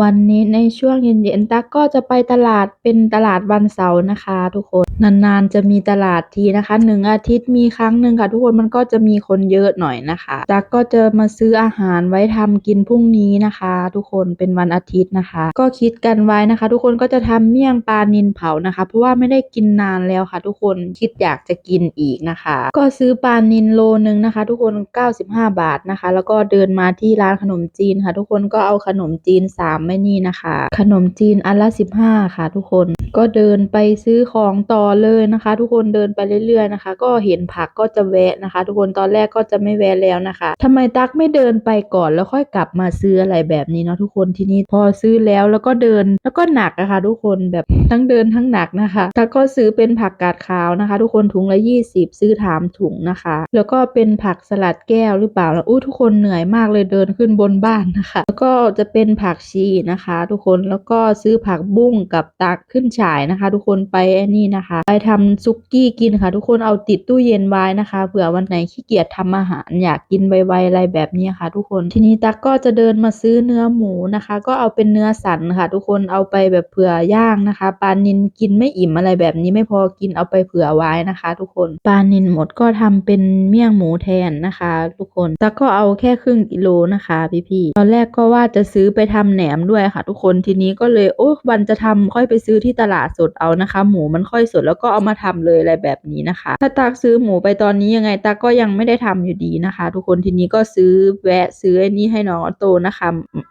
วันนี้ในช่วงเย็นๆตักก็จะไปตลาดเป็นตลาดวันเสาร์นะคะ ทุกคนนานๆจะมีตลาดทีนะคะหนึ่งอาทิตย์มีครั้งหนึ่งค่ะ ทุกคนมันก็จะมีคนเยอะหน่อยนะคะตักก็จะมาซื้ออาหารไว้ทำกินพรุ่งนี้นะคะ ทุกคนเป็นวันอาทิตย์นะคะ ก็คิดกันไว้นะคะ ทุกคนก็จะทำเมี่ยงปลานินเผานะคะ เพราะว่าไม่ได้กินนานแล้วค่ะ ทุกคนคิดอยากจะกินอีกนะคะ ก็ซื้อปลานินโลนึงนะคะ ทุกคน 95 บาทนะคะ แล้วก็เดินมาที่ร้านขนมจีนค่ะ ทุกคนก็เอาขนมจีน3ไม่นี่นะคะ ขนมจีนอันละ15ค่ะทุกคนก็เดินไปซื้อของต่อเลยนะคะ ทุกคนเดินไปเรื่อยๆนะคะ ก็เห็นผักก็จะแวะนะคะ ทุกคนตอนแรกก็จะไม่แวะแล้วนะคะทำไมตักไม่เดินไปก่อนแล้วค่อยกลับมาซื้ออะไรแบบนี้เนาะทุกคนทีนี้พอซื้อแล้วแล้วก็เดินแล้วก็หนักอะคะ ทุกคนแบบทั้งเดินทั้งหนักนะคะตักก็ซื้อเป็นผักกาดขาวนะคะ ทุกคนถุงละ 20 ซื้อถามถุงนะคะ แล้วก็เป็นผักสลัดแก้วหรือเปล่าแล้วอู้ทุกคนเหนื่อยมากเลยเดินขึ้นบนบ้านนะคะ แล้วก็จะเป็นผักชีนะคะ ทุกคนแล้วก็ซื้อผักบุ้งกับตักขึ้นฉายนะคะ ทุกคนไปอ้นี่นะคะ ไปทำซุกี้กินค่ะ ทุกคนเอาติดตู้เย็นไว้นะคะเผื่อวันไหนขี้เกียจทำอาหารอยากกินไวๆอะไรแบบนี้ค่ะ ทุกคนทีนี้ตักก็จะเดินมาซื้อเนื้อหมูนะคะ ก็เอาเป็นเนื้อสันค่ะ ทุกคนเอาไปแบบเผื่อย่างนะคะปลานินกินไม่อิ่มอะไรแบบนี้ไม่พอกินเอาไปเผื่อไว้นะคะ ทุกคนปลานินหมดก็ทำเป็นเมี่ยงหมูแทนนะคะ ทุกคนตักก็เอาแค่ครึ่งกิโลนะคะพี่ๆตอนแรกก็ว่าจะซื้อไปทำแหนมด้วยค่ะ ทุกคนทีนี้ก็เลยโอ้วันจะทำค่อยไปซื้อที่ตลาดสดเอานะคะ หมูมันค่อยสดแล้วก็เอามาทำเลยอะไรแบบนี้นะคะ ถ้าตักซื้อหมูไปตอนนี้ยังไงตักก็ยังไม่ได้ทำอยู่ดีนะคะ ทุกคนทีนี้ก็ซื้อแวะซื้อไอ้นี่ให้น้องโตนะคะ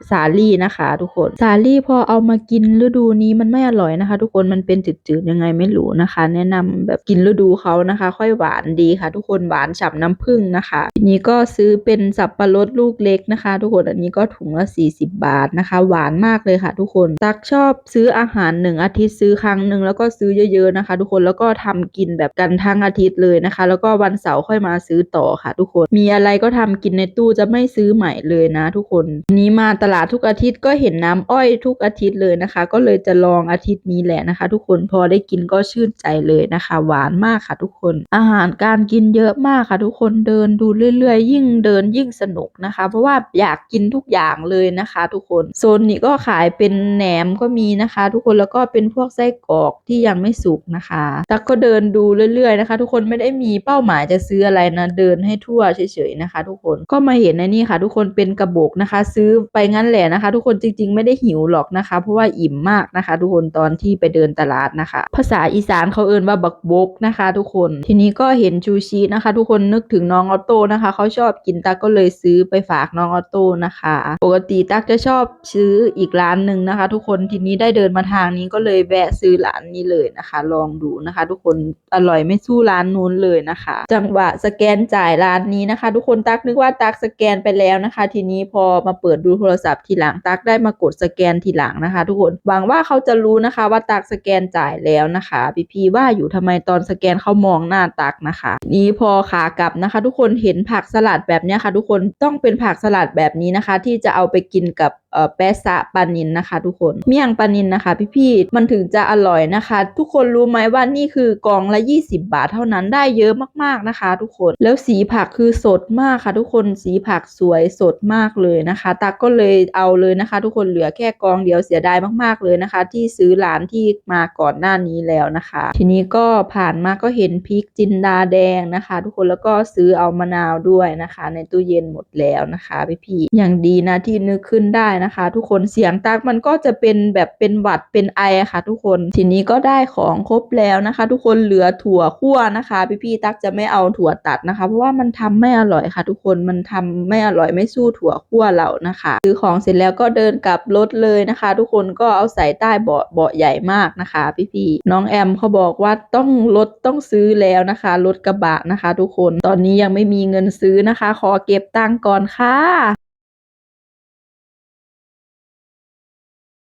สาลี่นะคะ ทุกคนสาลี่พอเอามากินฤดูนี้มันไม่อร่อยนะคะ ทุกคนมันเป็นจืดๆยังไงไม่รู้นะคะ แนะนำแบบกินฤดูเขานะคะ ค่อยหวานดีค่ะ ทุกคนหวานฉ่ำน้ำผึ้งนะคะ ทีนี้ก็ซื้อเป็นสับปะรดลูกเล็กนะคะ ทุกคนอันนี้ก็ถุงละ40 บาทนะคะหวานมากเลยค่ะทุกคนตักชอบซื้ออาหารหนึ่งอาทิตย์ซื้อครั้งหนึ่งแล้วก็ซื้อเยอะๆนะคะ ทุกคนแล้วก็ทำกินแบบกันทั้งอาทิตย์เลยนะคะ แล้วก็วันเสาร์ค่อยมาซื้อต่อค่ะ ทุกคนมีอะไรก็ทำกินในตู้จะไม่ซื้อใหม่เลยนะ ทุกคนนนี้มาตลาดทุกอาทิตย์ก็เห็นน้ำอ้อยทุกอาทิตย์เลยนะคะ ก็เลยจะลองอาทิตย์นี้แหละนะคะ ทุกคนพอได้กินก็ชื่นใจเลยนะคะ หวานมากค่ะ ทุกคน อาหารการกินเยอะมากค่ะ ทุกคนเดินดูเรื่อยๆ ยิ่งเดินยิ่งสนุกนะคะ เพราะว่าอยากกินทุกอย่างเลยนะคะ ทุกคนโซนนี้ก็ขายเป็นแหนมก็มีนะคะ ทุกคนแล้วก็เป็นพวกไส้กรอกที่ยังไม่สุกนะคะตักก็เดินดูเรื่อยๆนะคะ ทุกคนไม่ได้มีเป้าหมายจะซื้ออะไรนะเดินให้ทั่วเฉยๆนะคะ ทุกคนก็มาเห็นในนี่ค่ะ ทุกคนเป็นกระบอกนะคะ ซื้อไปงั้นแหละนะคะ ทุกคนจริง ๆ ไม่ได้หิวหรอกนะคะ เพราะว่าอิ่มมากนะคะ ทุกคนตอนที่ไปเดินตลาดนะคะ ภาษาอีสานเขาเอ่นว่าบักบกนะคะ ทุกคนทีนี้ก็เห็นชูชีนะคะ ทุกคนนึกถึงน้องออโต้นะคะเขาชอบกินตักก็เลยซื้อไปฝากน้องออโต้นะคะ ปกติตักจะชอบซื้ออีกร้านหนึ่งนะคะ ทุกคนทีนี้ได้เดินมาทางนี้ก็เลยแวะซื้อร้านนี้เลยนะคะ ลองดูนะคะ ทุกคนอร่อยไม่สู้ร้านนู้นเลยนะคะ จังหวะสแกนจ่ายร้านนี้นะคะ ทุกคนตักนึกว่าตักสแกนไปแล้วนะคะ ทีนี้พอมาเปิดดูโทรศัพท์ทีหลังตักได้มากดสแกนทีหลังนะคะ ทุกคนหวังว่าเขาจะรู้นะคะว่าตักสแกนจ่ายแล้วนะคะพี่พีว่าอยู่ทำไมตอนสแกนเขามองหน้าตักนะคะ นี้พอขากลับนะคะ ทุกคนเห็นผักสลัดแบบนี้ค่ะ ทุกคนต้องเป็นผักสลัดแบบนี้นะคะ ที่จะเอาไปกินกับ แปซะปลานินนะคะ ทุกคนเมี่ยงปลานินนะคะ พี่ๆมันถึงจะอร่อยนะคะ ทุกคนรู้ไหมว่านี่คือกองละ 20 บาทเท่านั้นได้เยอะมากๆนะคะ ทุกคนแล้วสีผักคือสดมากค่ะ ทุกคนสีผักสวยสดมากเลยนะคะตาก็เลยเอาเลยนะคะ ทุกคนเหลือแค่กองเดียวเสียดายมากๆเลยนะคะ ที่ซื้อร้านที่มาก่อนหน้านี้แล้วนะคะ ทีนี้ก็ผ่านมาก็เห็นพริกจินดาแดงนะคะ ทุกคนแล้วก็ซื้อเอามะนาวด้วยนะคะ ในตู้เย็นหมดแล้วนะคะพี่ๆอย่างดีนะที่นึกขึ้นได้นะคะ ทุกคนเสียงตักมันก็จะเป็นแบบเป็นหวัดเป็นไอค่ะ ทุกคนทีนี้ก็ได้ของครบแล้วนะคะ ทุกคนเหลือถั่วคั่วนะคะ พี่ๆตักจะไม่เอาถั่วตัดนะคะ เพราะว่ามันทำไม่อร่อยค่ะ ทุกคนมันทำไม่อร่อยไม่สู้ถั่วคั่วเรานะคะซื้อของเสร็จแล้วก็เดินกลับรถเลยนะคะ ทุกคนก็เอาใส่ใต้เบาะเบาะใหญ่มากนะคะ พี่ๆน้องแอมเขาบอกว่าต้องรถต้องซื้อแล้วนะคะรถกระบะนะคะ ทุกคนตอนนี้ยังไม่มีเงินซื้อนะคะ ขอเก็บตังก่อนค่ะ